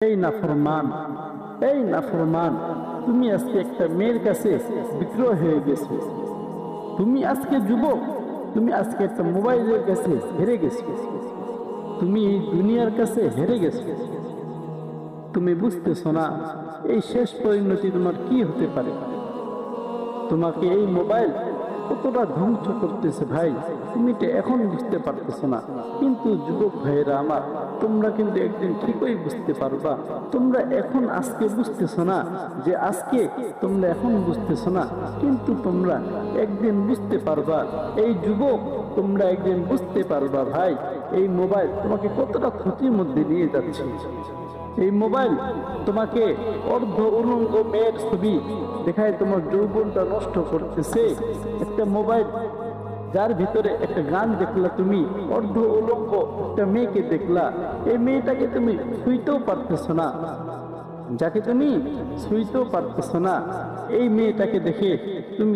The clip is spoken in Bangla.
এই নাফরমান এই নাফরমান তুমি আজকে একটা মেয়ের কাছে বিক্রয় হয়ে গেছো। তুমি আজকে যুবক, তুমি আজকে একটা মোবাইলের কাছে হেরে গেছো। তুমি দুনিয়ার কাছে হেরে গেছো। তুমি বুঝতেছো না, এই শেষ পরিণতি তোমার কি হতে পারে? তোমাকে এই মোবাইল কতটা ধ্বংস করতেছে ভাই? তুমি তো এখন বুঝতে পারতেছো না। কিন্তু যুবক ভাইয়েরা আমার, তোমরা কিন্তু একদিন ঠিকই বুঝতে পারবা। তোমরা এখন আজকে বুঝতেছো না যে আজকে তোমরা এখন বুঝতেছো না। কিন্তু তোমরা একদিন বুঝতে পারবা। এই যুবক, তোমরা একদিন বুঝতে পারবা ভাই, এই মোবাইল তোমাকে কতটা ক্ষতির মধ্যে নিয়ে যাচ্ছে। এই মোবাইল তোমাকে অর্ধ উলঙ্গ মেয়ের ছবি দেখায় তোমার যৌবনটা নষ্ট করতেছে। একটা মোবাইল যার ভিতরে একটা গান দেখলা তুমি, অর্ধ উলঙ্গ একটা মেয়েকে দেখলা। এই মেয়েটাকে তুমি শুইতেও পারতেছো না। যাকে তুমি শুইতেও পারতেছো না, এই মেয়েটাকে দেখে তুমি